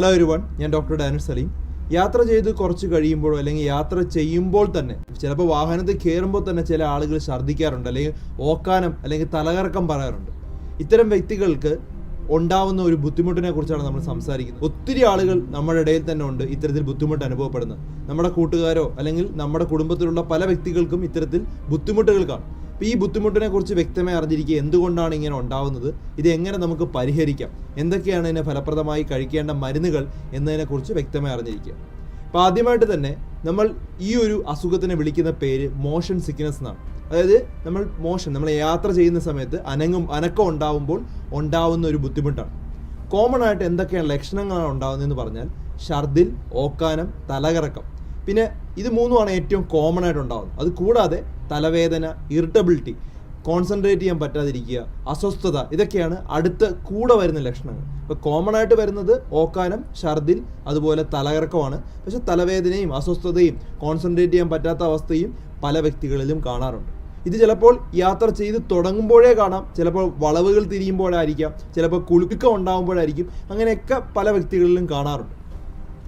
Hello ഒരുവൺ ഞാൻ doctor Daniil Saleem. യാത്ര ചെയ്ത് കുറച്ച് കഴിയുമ്പോഴോ അല്ലെങ്കിൽ യാത്ര ചെയ്യുമ്പോൾ തന്നെ ചിലപ്പോൾ വാഹനത്തിൽ കയറുമ്പോൾ തന്നെ ചില ആളുകൾ ഛർദ്ദിക്കാറുണ്ട് അല്ലെങ്കിൽ ഓക്കാനം അല്ലെങ്കിൽ തലകറക്കം പറയാറുണ്ട്. ഇത്തരം വ്യക്തികൾക്ക് ഉണ്ടാവുന്ന ഒരു ബുദ്ധിമുട്ടിനെ കുറിച്ചാണ് നമ്മൾ സംസാരിക്കുന്നത്. ഒത്തിരി ആളുകൾ നമ്മുടെ ഇടയിൽ തന്നെ ഉണ്ട് ഇത്തരത്തിൽ ബുദ്ധിമുട്ട് അനുഭവപ്പെടുന്നത്. നമ്മുടെ കൂട്ടുകാരോ അല്ലെങ്കിൽ നമ്മുടെ കുടുംബത്തിലുള്ള പല വ്യക്തികൾക്കും ഇത്തരത്തിൽ ബുദ്ധിമുട്ടുകൾ കാണും. അപ്പോൾ ഈ ബുദ്ധിമുട്ടിനെ കുറിച്ച് വ്യക്തമായി അറിഞ്ഞിരിക്കുക എന്തുകൊണ്ടാണ് ഇങ്ങനെ ഉണ്ടാവുന്നത്. ഇത് എങ്ങനെ നമുക്ക് പരിഹരിക്കാം? എന്തൊക്കെയാണ് ഇതിനെ ഫലപ്രദമായി കഴിക്കേണ്ട മരുന്നുകൾ എന്നതിനെക്കുറിച്ച് വ്യക്തമായി അറിഞ്ഞിരിക്കുക. അപ്പോൾ ആദ്യമായിട്ട് തന്നെ നമ്മൾ ഈ ഒരു അസുഖത്തിനെ വിളിക്കുന്ന പേര് മോഷൻ സിക്നസ് എന്നാണ്. അതായത് നമ്മൾ മോഷൻ നമ്മൾ യാത്ര ചെയ്യുന്ന സമയത്ത് അനങ്ങും അനക്കം ഉണ്ടാവുമ്പോൾ ഉണ്ടാവുന്ന ഒരു ബുദ്ധിമുട്ടാണ്. കോമൺ ആയിട്ട് എന്തൊക്കെയാണ് ലക്ഷണങ്ങളാണ് ഉണ്ടാകുന്നതെന്ന് പറഞ്ഞാൽ ഛർദിൽ ഓക്കാനം തലകറക്കം. പിന്നെ ഇത് മൂന്നുമാണ് ഏറ്റവും കോമൺ ആയിട്ട് ഉണ്ടാകുന്നത്. അത് കൂടാതെ തലവേദന ഇറിറ്റബിലിറ്റി കോൺസെൻട്രേറ്റ് ചെയ്യാൻ പറ്റാതിരിക്കുക അസ്വസ്ഥത ഇതൊക്കെയാണ് അടുത്ത കൂടെ വരുന്ന ലക്ഷണങ്ങൾ. ഇപ്പോൾ കോമൺ ആയിട്ട് വരുന്നത് ഓക്കാനം ഛർദിൽ അതുപോലെ തലകറക്കമാണ്. പക്ഷേ തലവേദനയും അസ്വസ്ഥതയും കോൺസെൻട്രേറ്റ് ചെയ്യാൻ പറ്റാത്ത അവസ്ഥയും പല വ്യക്തികളിലും കാണാറുണ്ട്. ഇത് ചിലപ്പോൾ യാത്ര ചെയ്ത് തുടങ്ങുമ്പോഴേ കാണാം ചിലപ്പോൾ വളവുകൾ തിരിയുമ്പോഴായിരിക്കാം ചിലപ്പോൾ കുളിക്കുക ഉണ്ടാകുമ്പോഴായിരിക്കും അങ്ങനെയൊക്കെ പല വ്യക്തികളിലും കാണാറുണ്ട്.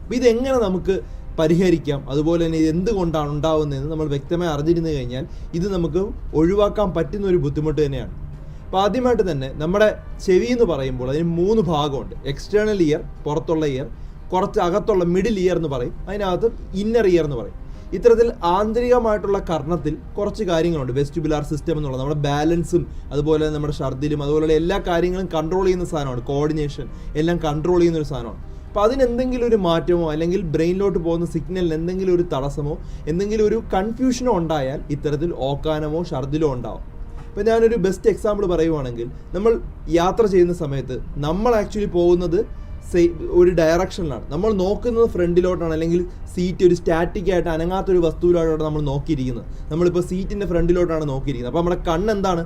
അപ്പോൾ ഇതെങ്ങനെ നമുക്ക് പരിഹരിക്കാം. അതുപോലെ തന്നെ ഇത് എന്തുകൊണ്ടാണ് ഉണ്ടാകുന്നതെന്ന് നമ്മൾ വ്യക്തമായി അറിഞ്ഞിരുന്നു കഴിഞ്ഞാൽ ഇത് നമുക്ക് ഒഴിവാക്കാൻ പറ്റുന്ന ഒരു ബുദ്ധിമുട്ട് തന്നെയാണ്. അപ്പോൾ ആദ്യമായിട്ട് തന്നെ നമ്മുടെ ചെവി എന്ന് പറയുമ്പോൾ അതിന് മൂന്ന് ഭാഗമുണ്ട്. എക്സ്റ്റേണൽ ഇയർ പുറത്തുള്ള ഇയർ കുറച്ച് അകത്തുള്ള മിഡിൽ ഇയർ എന്ന് പറയും. അതിനകത്ത് ഇന്നർ ഇയർ എന്ന് പറയും. ഇത്തരത്തിൽ ആന്തരികമായിട്ടുള്ള കർണത്തിൽ കുറച്ച് കാര്യങ്ങളുണ്ട്. വെസ്റ്റിബുലാർ സിസ്റ്റം എന്നുള്ളത് നമ്മുടെ ബാലൻസും അതുപോലെ നമ്മുടെ ഛർദിലും അതുപോലെയുള്ള എല്ലാ കാര്യങ്ങളും കൺട്രോൾ ചെയ്യുന്ന സാധനമാണ്. കോർഡിനേഷൻ എല്ലാം കൺട്രോൾ ചെയ്യുന്ന ഒരു സാധനമാണ്. അപ്പോൾ അതിനെന്തെങ്കിലും ഒരു മാറ്റമോ അല്ലെങ്കിൽ ബ്രെയിനിലോട്ട് പോകുന്ന സിഗ്നലിന് എന്തെങ്കിലും ഒരു തടസ്സമോ എന്തെങ്കിലും ഒരു കൺഫ്യൂഷനോ ഉണ്ടായാൽ ഇത്തരത്തിൽ ഓക്കാനമോ ഛർദിലോ ഉണ്ടാവും. ഇപ്പോൾ ഞാനൊരു ബെസ്റ്റ് എക്സാമ്പിൾ പറയുവാണെങ്കിൽ നമ്മൾ യാത്ര ചെയ്യുന്ന സമയത്ത് നമ്മൾ ആക്ച്വലി പോകുന്നത് സേ ഒരു ഡയറക്ഷനിലാണ് നമ്മൾ നോക്കുന്നത് ഫ്രണ്ടിലോട്ടാണ് അല്ലെങ്കിൽ സീറ്റ് ഒരു സ്റ്റാറ്റിക് ആയിട്ട് അനങ്ങാത്തൊരു വസ്തുവിലോട്ടാണ് നമ്മൾ നോക്കിയിരിക്കുന്നത്. നമ്മളിപ്പോൾ സീറ്റിന്റെ ഫ്രണ്ടിലോട്ടാണ് നോക്കിയിരിക്കുന്നത്. അപ്പോൾ നമ്മുടെ കണ്ണെന്താണ്?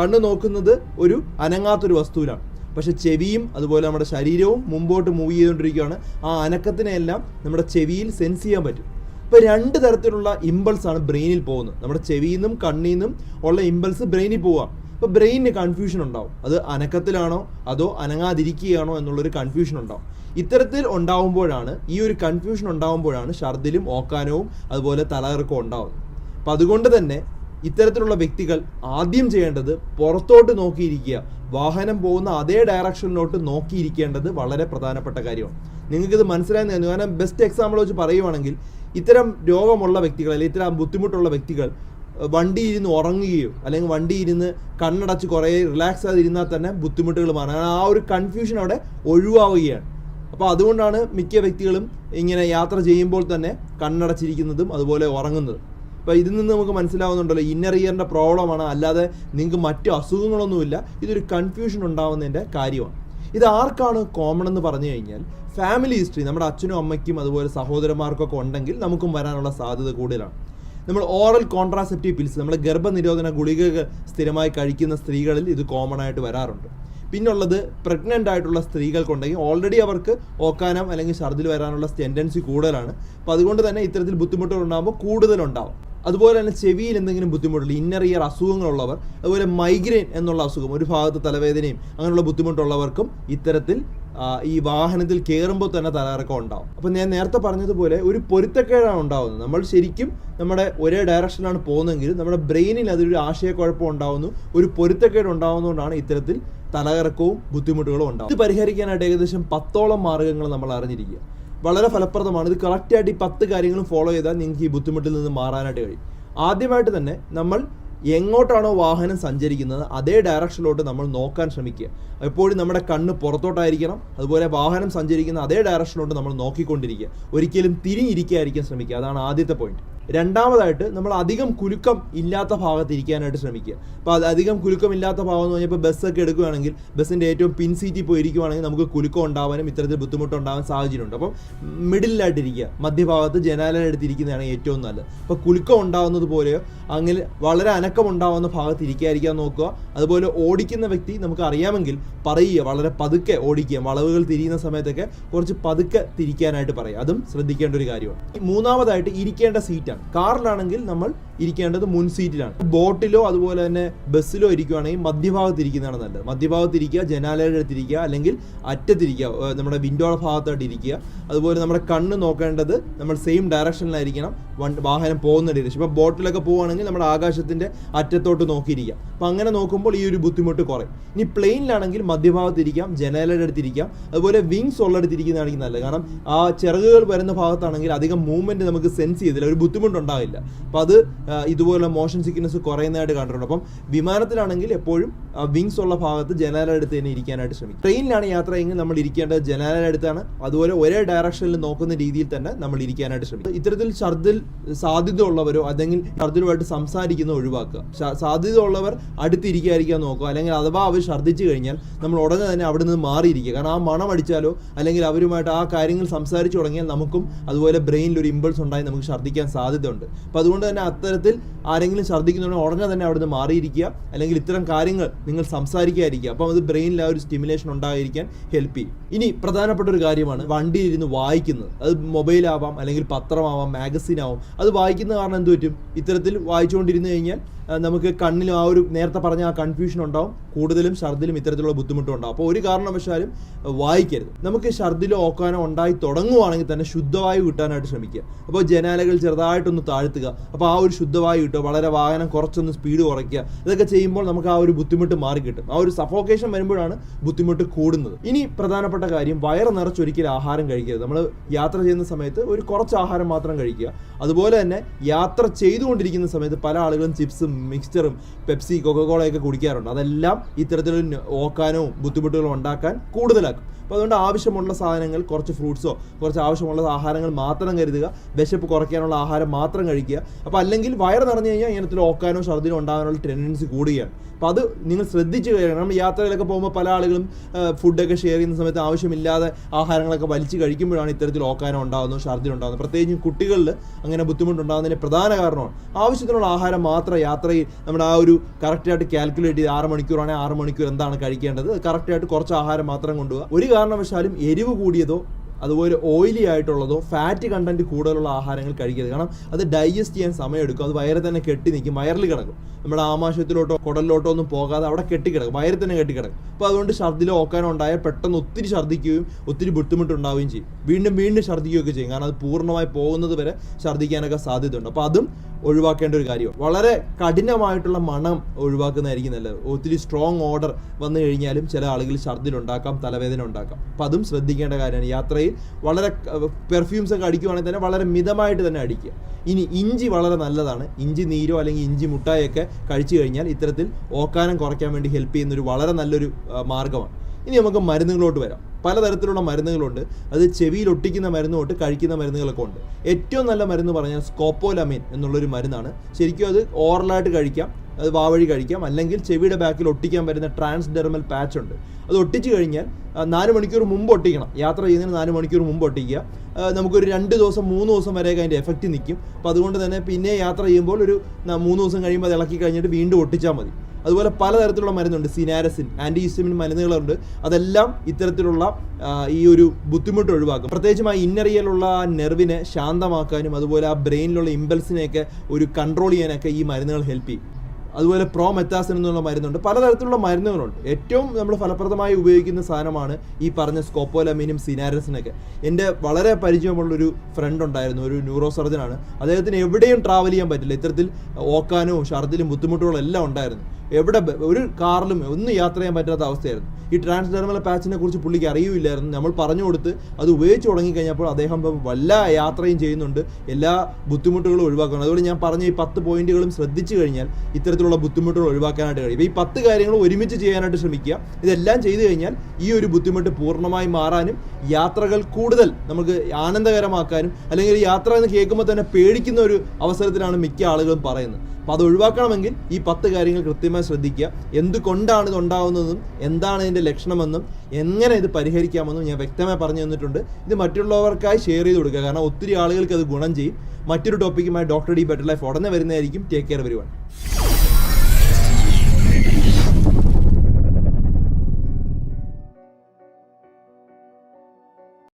കണ്ണ് നോക്കുന്നത് ഒരു അനങ്ങാത്തൊരു വസ്തുവിലാണ്. പക്ഷെ ചെവിയും അതുപോലെ നമ്മുടെ ശരീരവും മുമ്പോട്ട് മൂവ് ചെയ്തുകൊണ്ടിരിക്കുകയാണ്. ആ അനക്കത്തിനെയെല്ലാം നമ്മുടെ ചെവിയിൽ സെൻസ് ചെയ്യാൻ പറ്റും. ഇപ്പോൾ രണ്ട് തരത്തിലുള്ള ഇമ്പൾസ് ആണ് ബ്രെയിനിൽ പോകുന്നത്. നമ്മുടെ ചെവിയിൽ നിന്നും കണ്ണിൽ നിന്നും ഉള്ള ഇമ്പൾസ് ബ്രെയിനിൽ പോവാം അപ്പോൾ ബ്രെയിനിന് കൺഫ്യൂഷൻ ഉണ്ടാവും. അത് അനക്കത്തിലാണോ? അതോ അനങ്ങാതിരിക്കുകയാണോ എന്നുള്ളൊരു കൺഫ്യൂഷൻ ഉണ്ടാവും. ഇത്തരത്തിൽ ഉണ്ടാവുമ്പോഴാണ് ഈ ഒരു കൺഫ്യൂഷൻ ഉണ്ടാവുമ്പോഴാണ് ഛർദിലും ഓക്കാനവും അതുപോലെ തലകറക്കവും ഉണ്ടാവുന്നത്. അപ്പം അതുകൊണ്ട് തന്നെ ഇത്തരത്തിലുള്ള വ്യക്തികൾ ആദ്യം ചെയ്യേണ്ടത് പുറത്തോട്ട് നോക്കിയിരിക്കുക. വാഹനം പോകുന്ന അതേ ഡയറക്ഷനിലോട്ട് നോക്കിയിരിക്കേണ്ടത് വളരെ പ്രധാനപ്പെട്ട കാര്യമാണ്. നിങ്ങൾക്കിത് മനസ്സിലായി തന്നെ കാരണം ബെസ്റ്റ് എക്സാമ്പിൾ വെച്ച് പറയുവാണെങ്കിൽ ഇത്തരം രോഗമുള്ള വ്യക്തികൾ അല്ലെങ്കിൽ ഇത്തരം ബുദ്ധിമുട്ടുള്ള വ്യക്തികൾ വണ്ടി ഇരുന്ന് ഉറങ്ങുകയോ അല്ലെങ്കിൽ വണ്ടി ഇരുന്ന് കണ്ണടച്ച് കുറേ റിലാക്സ് ആതിരുന്നാൽ തന്നെ ബുദ്ധിമുട്ടുകൾ മാറാൻ ആ ഒരു കൺഫ്യൂഷൻ അവിടെ ഒഴിവാവുകയാണ്. അപ്പോൾ അതുകൊണ്ടാണ് മിക്ക വ്യക്തികളും ഇങ്ങനെ യാത്ര ചെയ്യുമ്പോൾ തന്നെ കണ്ണടച്ചിരിക്കുന്നതും അതുപോലെ ഉറങ്ങുന്നതും. അപ്പോൾ ഇതിൽ നിന്ന് നമുക്ക് മനസ്സിലാവുന്നുണ്ടല്ലോ ഇന്നർ ഇയറിന്റെ പ്രോബ്ലമാണ് അല്ലാതെ നിങ്ങൾക്ക് മറ്റു അസുഖങ്ങളൊന്നുമില്ല. ഇതൊരു കൺഫ്യൂഷൻ ഉണ്ടാവുന്നതിന്റെ കാര്യമാണ്. ഇത് ആർക്കാണ് കോമൺ എന്ന് പറഞ്ഞു കഴിഞ്ഞാൽ ഫാമിലി ഹിസ്റ്ററി നമ്മുടെ അച്ഛനും അമ്മയ്ക്കും അതുപോലെ സഹോദരന്മാർക്കൊക്കെ ഉണ്ടെങ്കിൽ നമുക്കും വരാനുള്ള സാധ്യത കൂടുതലാണ്. നമ്മൾ ഓറൽ കോൺട്രാസെപ്റ്റീവ് പിൽസ് നമ്മൾ ഗർഭനിരോധന ഗുളിക സ്ഥിരമായി കഴിക്കുന്ന സ്ത്രീകളിൽ ഇത് കോമൺ ആയിട്ട് വരാറുണ്ട്. പിന്നുള്ളത് പ്രഗ്നന്റ് ആയിട്ടുള്ള സ്ത്രീകൾക്കുണ്ടെങ്കിൽ ഓൾറെഡി അവർക്ക് ഓക്കാനം അല്ലെങ്കിൽ ഛർദിൽ വരാനുള്ള ടെൻഡൻസി കൂടുതലാണ്. അപ്പോൾ അതുകൊണ്ട് തന്നെ ഇത്തരത്തിൽ ബുദ്ധിമുട്ടുകൾ ഉണ്ടാകുമ്പോൾ കൂടുതലുണ്ടാവും. അതുപോലെ തന്നെ ചെവിയിൽ എന്തെങ്കിലും ബുദ്ധിമുട്ടുള്ള ഇന്നർ ഇയർ അസുഖങ്ങളുള്ളവർ അതുപോലെ മൈഗ്രെയിൻ എന്നുള്ള അസുഖം ഒരു ഭാഗത്ത് തലവേദനയും അങ്ങനെയുള്ള ബുദ്ധിമുട്ടുള്ളവർക്കും ഇത്തരത്തിൽ ഈ വാഹനത്തിൽ കയറുമ്പോൾ തന്നെ തലകറക്കം ഉണ്ടാവും. അപ്പം ഞാൻ നേരത്തെ പറഞ്ഞതുപോലെ ഒരു പൊരുത്തക്കേടാണ് ഉണ്ടാവുന്നത്. നമ്മൾ ശരിക്കും നമ്മുടെ ഒരേ ഡയറക്ഷനിലാണ് പോകുന്നതെങ്കിലും നമ്മുടെ ബ്രെയിനിൽ അതൊരു ആശയക്കുഴപ്പം ഉണ്ടാവുന്നു. ഒരു പൊരുത്തക്കേട് ഉണ്ടാവുന്നതുകൊണ്ടാണ് ഇത്തരത്തിൽ തലകറക്കവും ബുദ്ധിമുട്ടുകളും ഉണ്ടാവും ഇത് പരിഹരിക്കാനായിട്ട് ഏകദേശം പത്തോളം മാർഗങ്ങൾ നമ്മൾ അറിഞ്ഞിരിക്കുക. വളരെ ഫലപ്രദമാണ്. ഇത് കറക്റ്റായിട്ട് ഈ പത്ത് കാര്യങ്ങളും ഫോളോ ചെയ്താൽ നിങ്ങൾക്ക് ഈ ബുദ്ധിമുട്ടിൽ നിന്ന് മാറാനായിട്ട് കഴിയും. ആദ്യമായിട്ട് തന്നെ നമ്മൾ എങ്ങോട്ടാണോ വാഹനം സഞ്ചരിക്കുന്നത് അതേ ഡയറക്ഷനിലോട്ട് നമ്മൾ നോക്കാൻ ശ്രമിക്കുക. എപ്പോഴും നമ്മുടെ കണ്ണ് പുറത്തോട്ടായിരിക്കണം അതുപോലെ വാഹനം സഞ്ചരിക്കുന്ന അതേ ഡയറക്ഷനിലോട്ട് നമ്മൾ നോക്കിക്കൊണ്ടിരിക്കുക. ഒരിക്കലും തിരിഞ്ഞിരിക്കാതിരിക്കാൻ ശ്രമിക്കുക. അതാണ് ആദ്യത്തെ പോയിന്റ് രണ്ടാമതായിട്ട് നമ്മൾ അധികം കുലുക്കം ഇല്ലാത്ത ഭാഗത്ത് ഇരിക്കാനായിട്ട് ശ്രമിക്കുക. അപ്പോൾ അത് അധികം കുലുക്കം ഇല്ലാത്ത ഭാഗം എന്ന് പറഞ്ഞാൽ ഇപ്പോൾ ബസ്സൊക്കെ എടുക്കുകയാണെങ്കിൽ ബസ്സിന്റെ ഏറ്റവും പിൻ സീറ്റിൽ പോയി ഇരിക്കുവാണെങ്കിൽ നമുക്ക് കുലുക്കം ഉണ്ടാവാനും ഇത്തരത്തിൽ ബുദ്ധിമുട്ടുണ്ടാവാൻ സാഹചര്യമുണ്ട്. അപ്പം മിഡിലായിട്ടിരിക്കുക മധ്യഭാഗത്ത് ജനാലയുടെ അടുത്തിരിക്കുന്നതാണ് ഏറ്റവും നല്ലത്. അപ്പോൾ കുലുക്കം ഉണ്ടാകുന്നത് പോലെയോ അങ്ങനെ വളരെ അനക്കം ഉണ്ടാകുന്ന ഭാഗത്ത് ഇരിക്കാതിരിക്കാൻ നോക്കുക. അതുപോലെ ഓടിക്കുന്ന വ്യക്തി നമുക്ക് അറിയാമെങ്കിൽ പറയുക വളരെ പതുക്കെ ഓടിക്കുക. വളവുകൾ തിരിയുന്ന സമയത്തൊക്കെ കുറച്ച് പതുക്കെ തിരിക്കാനായിട്ട് പറയുക. അതും ശ്രദ്ധിക്കേണ്ട ഒരു കാര്യമാണ്. മൂന്നാമതായിട്ട് ഇരിക്കേണ്ട സീറ്റാണ് സീറ്റാണ് കാറിലാണെങ്കിൽ നമ്മൾ ഇരിക്കേണ്ടത് മുൻ സീറ്റിലാണ്. ബോട്ടിലോ അതുപോലെ തന്നെ ബസ്സിലോ ഇരിക്കുവാണെങ്കിൽ മധ്യഭാഗത്ത് ഇരിക്കുന്നതാണ് നല്ലത്. മധ്യഭാഗത്ത് ഇരിക്കുക ജനാലയുടെ അടുത്തിരിക്കുക അല്ലെങ്കിൽ അറ്റത്തിരിക്കുക നമ്മുടെ വിൻഡോയുടെ ഭാഗത്തായിട്ട് ഇരിക്കുക. അതുപോലെ നമ്മുടെ കണ്ണ് നോക്കേണ്ടത് നമ്മൾ സെയിം ഡയറക്ഷനിലായിരിക്കണം വാഹനം പോകുന്ന ഡയറക്ഷൻ ഇപ്പോൾ ബോട്ടിലൊക്കെ പോവുകയാണെങ്കിൽ നമ്മുടെ ആകാശത്തിന്റെ അറ്റത്തോട്ട് നോക്കിയിരിക്കാം. അപ്പോൾ അങ്ങനെ നോക്കുമ്പോൾ ഈ ഒരു ബുദ്ധിമുട്ട് കുറയും. ഇനി പ്ലെയിനിലാണെങ്കിൽ മധ്യഭാഗത്ത് ഇരിക്കാം ജനാലയുടെ അടുത്തിരിക്കാം. അതുപോലെ വിങ്സ് ഉള്ളിടത്തിരിക്കുന്നതാണെങ്കിൽ നല്ലത്. കാരണം ആ ചിറകുകൾ വരുന്ന ഭാഗത്താണെങ്കിൽ അധികം മൂവ്മെന്റ് നമുക്ക് സെൻസ് ചെയ്തില്ല ഒരു ബുദ്ധിമുട്ടുണ്ടാവില്ല അപ്പം അത് ഇതുപോലെ മോഷൻ സിക്നസ് കുറയുന്നതായിട്ട് കണ്ടിട്ടുണ്ട്. അപ്പം വിമാനത്തിലാണെങ്കിൽ എപ്പോഴും വിങ്സ് ഉള്ള ഭാഗത്ത് ജനാലയുടെ അടുത്ത് തന്നെ ഇരിക്കാനായിട്ട് ശ്രമിക്കും. ട്രെയിനിലാണ് യാത്ര എങ്കിൽ നമ്മൾ ഇരിക്കേണ്ടത് ജനാലയുടെ അടുത്താണ് അതുപോലെ ഒരേ ഡയറക്ഷനിൽ നോക്കുന്ന രീതിയിൽ തന്നെ നമ്മൾ ഇരിക്കാനായിട്ട് ശ്രമിക്കും. ഇത്തരത്തിൽ ഛർദിൽ സാധ്യത ഉള്ളവരോ അല്ലെങ്കിൽ ഛർദിലുമായിട്ട് സംസാരിക്കുന്ന ഒഴിവാക്കുക. സാധ്യത ഉള്ളവർ അടുത്തിരിക്കാതിരിക്കാൻ നോക്കുക. അല്ലെങ്കിൽ അഥവാ അവർ ഛർദ്ദിച്ചു കഴിഞ്ഞാൽ നമ്മൾ ഉടനെ തന്നെ അവിടെ നിന്ന് മാറിയിരിക്കുക. കാരണം ആ മണം അടിച്ചാലോ അല്ലെങ്കിൽ അവരുമായിട്ട് ആ കാര്യങ്ങൾ സംസാരിച്ചു തുടങ്ങിയാൽ നമുക്കും അതുപോലെ ബ്രെയിനിൽ ഒരു ഇമ്പൾസ് ഉണ്ടായി നമുക്ക് ഛർദ്ദിക്കാൻ സാധ്യതയുണ്ട്. അപ്പോൾ അതുകൊണ്ട് തന്നെ അത്തരത്തിൽ ആരെങ്കിലും ഛർദ്ദിക്കുന്നുണ്ടെങ്കിൽ ഉടനെ തന്നെ അവിടെ നിന്ന് മാറിയിരിക്കുക. അല്ലെങ്കിൽ ഇത്തരം കാര്യങ്ങൾ നിങ്ങൾ സംസാരിക്കാതിരിക്കുക. അപ്പം അത് ബ്രെയിനിൽ ആ ഒരു സ്റ്റിമുലേഷൻ ഉണ്ടായിരിക്കാൻ ഹെൽപ്പ് ചെയ്യും. ഇനി പ്രധാനപ്പെട്ട ഒരു കാര്യമാണ് വണ്ടിയിൽ ഇരുന്ന് വായിക്കുന്നത്. അത് മൊബൈലാവാം അല്ലെങ്കിൽ പത്രമാവാം മാഗസിൻ ആവാം. അത് വായിക്കുന്ന കാരണം എന്ത് പറ്റും? ഇത്തരത്തിൽ വായിച്ചുകൊണ്ടിരുന്ന് കഴിഞ്ഞാൽ നമുക്ക് കണ്ണിൽ ആ ഒരു നേരത്തെ പറഞ്ഞ ആ കൺഫ്യൂഷൻ ഉണ്ടാവും. കൂടുതലും ഛർദിലും ഇത്തരത്തിലുള്ള ബുദ്ധിമുട്ടും ഉണ്ടാവും. അപ്പോൾ ഒരു കാരണവശാലും വായിക്കരുത്. നമുക്ക് ഛർദിലോ ഓക്കാനോ ഉണ്ടായി തുടങ്ങുവാണെങ്കിൽ തന്നെ ശുദ്ധവായു കിട്ടാനായിട്ട് ശ്രമിക്കുക. അപ്പോൾ ജനാലകൾ ചെറുതായിട്ടൊന്ന് താഴ്ത്തുക. അപ്പോൾ ആ ഒരു ശുദ്ധവായു കിട്ടും വളരെ വാഹനം കുറച്ചൊന്ന് സ്പീഡ് കുറയ്ക്കുക. ഇതൊക്കെ ചെയ്യുമ്പോൾ നമുക്ക് ആ ഒരു ബുദ്ധിമുട്ട് മാറി കിട്ടും. ആ ഒരു സഫോക്കേഷൻ വരുമ്പോഴാണ് ബുദ്ധിമുട്ട് കൂടുന്നത്. ഇനി പ്രധാനപ്പെട്ട കാര്യം വയറ് നിറച്ചൊരിക്കലും ആഹാരം കഴിക്കരുത്. നമ്മൾ യാത്ര ചെയ്യുന്ന സമയത്ത് ഒരു കുറച്ച് ആഹാരം മാത്രം കഴിക്കുക. അതുപോലെ തന്നെ യാത്ര ചെയ്തുകൊണ്ടിരിക്കുന്ന സമയത്ത് പല ആളുകളും ചിപ്സും മിക്സ്ചറും പെപ്സി കൊക്കക്കോളയൊക്കെ കുടിക്കാറുണ്ട്. അതെല്ലാം ഇത്തരത്തിലൊരു ഓക്കാനോ ബുദ്ധിമുട്ടുകളും ഉണ്ടാക്കാൻ കൂടുതലാക്കും. അപ്പോൾ അതുകൊണ്ട് ആവശ്യമുള്ള സാധനങ്ങൾ കുറച്ച് ഫ്രൂട്ട്സോ കുറച്ച് ആവശ്യമുള്ള ആഹാരങ്ങൾ മാത്രം കരുതുക. വിശപ്പ് കുറയ്ക്കാനുള്ള ആഹാരം മാത്രം കഴിക്കുക. അപ്പോൾ അല്ലെങ്കിൽ വയറ് നിറഞ്ഞു കഴിഞ്ഞാൽ ഇങ്ങനത്തെ ഓക്കാനോ ഛർദിനോ ഉണ്ടാകാനുള്ള ടെൻഡൻസി കൂടുകയാണ്. അപ്പോൾ അത് നിങ്ങൾ ശ്രദ്ധിച്ച് കഴിയണം. നമ്മൾ യാത്രയിലൊക്കെ പോകുമ്പോൾ പല ആളുകളും ഫുഡൊക്കെ ഷെയർ ചെയ്യുന്ന സമയത്ത് ആവശ്യമില്ലാതെ ആഹാരങ്ങളൊക്കെ വലിച്ച് കഴിക്കുമ്പോഴാണ് ഇത്തരത്തിൽ ഓക്കാനോ ഉണ്ടാകുന്നത് ഛർദിൽ ഉണ്ടാകുന്നത് പ്രത്യേകിച്ചും കുട്ടികളിൽ അങ്ങനെ ബുദ്ധിമുട്ടുണ്ടാകുന്നതിന്റെ പ്രധാന കാരണമാണ്. ആവശ്യത്തിനുള്ള ആഹാരം മാത്രം യാത്രയിൽ നമ്മുടെ ആ ഒരു കറക്റ്റായിട്ട് കാൽക്കുലേറ്റ് ചെയ്ത് ആറ് മണിക്കൂറാണെങ്കിൽ ആറ് മണിക്കൂർ എന്താണ് കഴിക്കേണ്ടത്? കറക്റ്റായിട്ട് കുറച്ച് ആഹാരം മാത്രം കൊണ്ടുപോകുക ഒരു കാരണവശാലും എരിവ് കൂടിയതോ അതുപോലെ ഓയിലി ആയിട്ടുള്ളതോ ഫാറ്റ് കണ്ടന്റ് കൂടുതലുള്ള ആഹാരങ്ങൾ കഴിക്കരുത്. കാരണം അത് ഡൈജസ്റ്റ് ചെയ്യാൻ സമയമെടുക്കും. അത് വയറിൽ തന്നെ കെട്ടി നിൽക്കും. വയറിൽ കിടക്കും. നമ്മുടെ ആമാശയത്തിലോട്ടോ കുടലിലോട്ടോ ഒന്നും പോകാതെ അവിടെ കെട്ടിക്കിടക്കും. വയറിൽ തന്നെ കെട്ടിക്കിടക്കും. അപ്പോൾ അതുകൊണ്ട് ഛർദ്ദിലോ ഓക്കാനോ ഉണ്ടായാൽ പെട്ടെന്ന് ഒത്തിരി ഛർദ്ദിക്കുകയും ഒത്തിരി ബുദ്ധിമുട്ടുണ്ടാവുകയും ചെയ്യും. വീണ്ടും വീണ്ടും ഛർദ്ദിക്കുകയൊക്കെ ചെയ്യും. കാരണം അത് പൂർണമായി പോകുന്നത് വരെ ഛർദ്ദിക്കാനൊക്കെ സാധ്യതയുണ്ട്. അപ്പോൾ അതും ഒഴിവാക്കേണ്ട ഒരു കാര്യമാണ്. വളരെ കഠിനമായിട്ടുള്ള മണം ഒഴിവാക്കുന്നതായിരിക്കും നല്ലത്. ഒത്തിരി സ്ട്രോങ് ഓർഡർ വന്നു കഴിഞ്ഞാലും ചില ആളുകൾ ഛർദ്ദിലുണ്ടാക്കാം തലവേദന ഉണ്ടാക്കാം. അപ്പം അതും ശ്രദ്ധിക്കേണ്ട കാര്യമാണ്. യാത്രയിൽ വളരെ പെർഫ്യൂംസ് ഒക്കെ അടിക്കുവാണെങ്കിൽ തന്നെ വളരെ മിതമായിട്ട് തന്നെ അടിക്കുക. ഇനി ഇഞ്ചി വളരെ നല്ലതാണ്. ഇഞ്ചി നീരോ അല്ലെങ്കിൽ ഇഞ്ചി മുട്ടായൊക്കെ കഴിച്ചു കഴിഞ്ഞാൽ ഇത്തരത്തിൽ ഓക്കാനം കുറയ്ക്കാൻ വേണ്ടി ഹെൽപ്പ് ചെയ്യുന്ന ഒരു വളരെ നല്ലൊരു മാർഗമാണ് ഇനി നമുക്ക് മരുന്നുകളോട്ട് വരാം. പലതരത്തിലുള്ള മരുന്നുകളുണ്ട്. അത് ചെവിയിൽ ഒട്ടിക്കുന്ന മരുന്ന് തൊട്ട് കഴിക്കുന്ന മരുന്നുകളൊക്കെ ഉണ്ട്. ഏറ്റവും നല്ല മരുന്ന് പറഞ്ഞാൽ സ്കോപ്പോലമീൻ എന്നുള്ളൊരു മരുന്നാണ്. ശരിക്കും അത് ഓറലായിട്ട് കഴിക്കാം. അത് വാവഴി കഴിക്കാം. അല്ലെങ്കിൽ ചെവിയുടെ ബാക്കിൽ ഒട്ടിക്കാൻ പറ്റുന്ന ട്രാൻസ്ഡെർമൽ പാച്ച് ഉണ്ട്. അത് ഒട്ടിച്ചു കഴിഞ്ഞാൽ നാല് മണിക്കൂർ മുമ്പ് ഒട്ടിക്കണം. യാത്ര ചെയ്യുന്നതിന് നാല് മണിക്കൂർ മുമ്പ് ഒട്ടിക്കുക. നമുക്കൊരു രണ്ട് ദിവസം മൂന്ന് ദിവസം വരെയൊക്കെ അതിന്റെ എഫക്റ്റ് നിൽക്കും. അപ്പോൾ അതുകൊണ്ട് തന്നെ പിന്നെ യാത്ര ചെയ്യുമ്പോൾ ഒരു മൂന്ന് ദിവസം കഴിയുമ്പോൾ അത് ഇളക്കി കഴിഞ്ഞിട്ട് വീണ്ടും ഒട്ടിച്ചാൽ മതി. അതുപോലെ പലതരത്തിലുള്ള മരുന്നുണ്ട്. സിനാരസിൻ ആന്റി ഹിസ്റ്റമിൻ മരുന്നുകളുണ്ട്. അതെല്ലാം ഇത്തരത്തിലുള്ള ഈ ഒരു ബുദ്ധിമുട്ട് ഒഴിവാക്കും. പ്രത്യേകിച്ചും ആ ഇന്നറിയലുള്ള ആ നെർവിനെ ശാന്തമാക്കാനും അതുപോലെ ആ ബ്രെയിനിലുള്ള ഇമ്പൽസിനെയൊക്കെ ഒരു കൺട്രോൾ ചെയ്യാനൊക്കെ ഈ മരുന്നുകൾ ഹെൽപ്പ് ചെയ്യും. അതുപോലെ പ്രോ മെത്താസിൻ എന്നുള്ള മരുന്നുണ്ട്. പലതരത്തിലുള്ള മരുന്നുകളുണ്ട്. ഏറ്റവും നമ്മൾ ഫലപ്രദമായി ഉപയോഗിക്കുന്ന സാധനമാണ് ഈ പറഞ്ഞ സ്കോപ്പോലമീനും സിനാരസിനൊക്കെ എന്റെ വളരെ പരിചയമുള്ളൊരു ഫ്രണ്ട് ഉണ്ടായിരുന്നു ഒരു ന്യൂറോ സർജനാണ് അദ്ദേഹത്തിന് എവിടെയും ട്രാവൽ ചെയ്യാൻ പറ്റില്ല. ഇത്തരത്തിൽ ഓക്കാനോ ഛർദിലും ബുദ്ധിമുട്ടുകളും എല്ലാം ഉണ്ടായിരുന്നു. എവിടെ ഒരു കാറിലും ഒന്നും യാത്ര ചെയ്യാൻ പറ്റാത്ത അവസ്ഥയായിരുന്നു. ഈ ട്രാൻസ്ഡെർമൽ പാച്ചിനെ കുറിച്ച് പുള്ളിക്ക് അറിയില്ലായിരുന്നു നമ്മൾ പറഞ്ഞു കൊടുത്ത് അത് ഉപയോഗിച്ച് തുടങ്ങിക്കഴിഞ്ഞപ്പോൾ അദ്ദേഹം വല്ല യാത്രയും ചെയ്യുന്നുണ്ട്. എല്ലാ ബുദ്ധിമുട്ടുകളും ഒഴിവാക്കണം അതുകൊണ്ട് ഞാൻ പറഞ്ഞ ഈ പത്ത് പോയിന്റുകളും ശ്രദ്ധിച്ചു കഴിഞ്ഞാൽ ഇത്തരത്തിലുള്ള ബുദ്ധിമുട്ടുകൾ ഒഴിവാക്കാനായിട്ട് കഴിയും. ഈ പത്ത് കാര്യങ്ങൾ ഒരുമിച്ച് ചെയ്യാനായിട്ട് ശ്രമിക്കുക. ഇതെല്ലാം ചെയ്തു കഴിഞ്ഞാൽ ഈ ഒരു ബുദ്ധിമുട്ട് പൂർണമായി മാറാനും യാത്രകൾ കൂടുതൽ നമുക്ക് ആനന്ദകരമാക്കാനും അല്ലെങ്കിൽ യാത്ര എന്ന് കേൾക്കുമ്പോൾ തന്നെ പേടിക്കുന്ന ഒരു അവസരത്തിലാണ് മിക്ക ആളുകളും പറയുന്നത്. അപ്പോൾ അത് ഒഴിവാക്കണമെങ്കിൽ ഈ പത്ത് കാര്യങ്ങൾ കൃത്യമായി ശ്രദ്ധിക്കുക. എന്തുകൊണ്ടാണ് ഇത് ഉണ്ടാകുന്നതെന്നും എന്താണ് ഇതിന്റെ ലക്ഷണമെന്നും എങ്ങനെ ഇത് പരിഹരിക്കാമെന്നും ഞാൻ വ്യക്തമായി പറഞ്ഞു തന്നിട്ടുണ്ട്. ഇത് മറ്റുള്ളവർക്കായി ഷെയർ ചെയ്ത് കൊടുക്കുക. കാരണം ഒത്തിരി ആളുകൾക്ക് അത് ഗുണം ചെയ്യും. മറ്റൊരു ടോപ്പിക്കുമായി ഡോക്ടർ ഡി ബെറ്റർ ലൈഫ് ഉടനെ വരുന്നതായിരിക്കും. ടേക്ക് കെയർ വരുവാൻ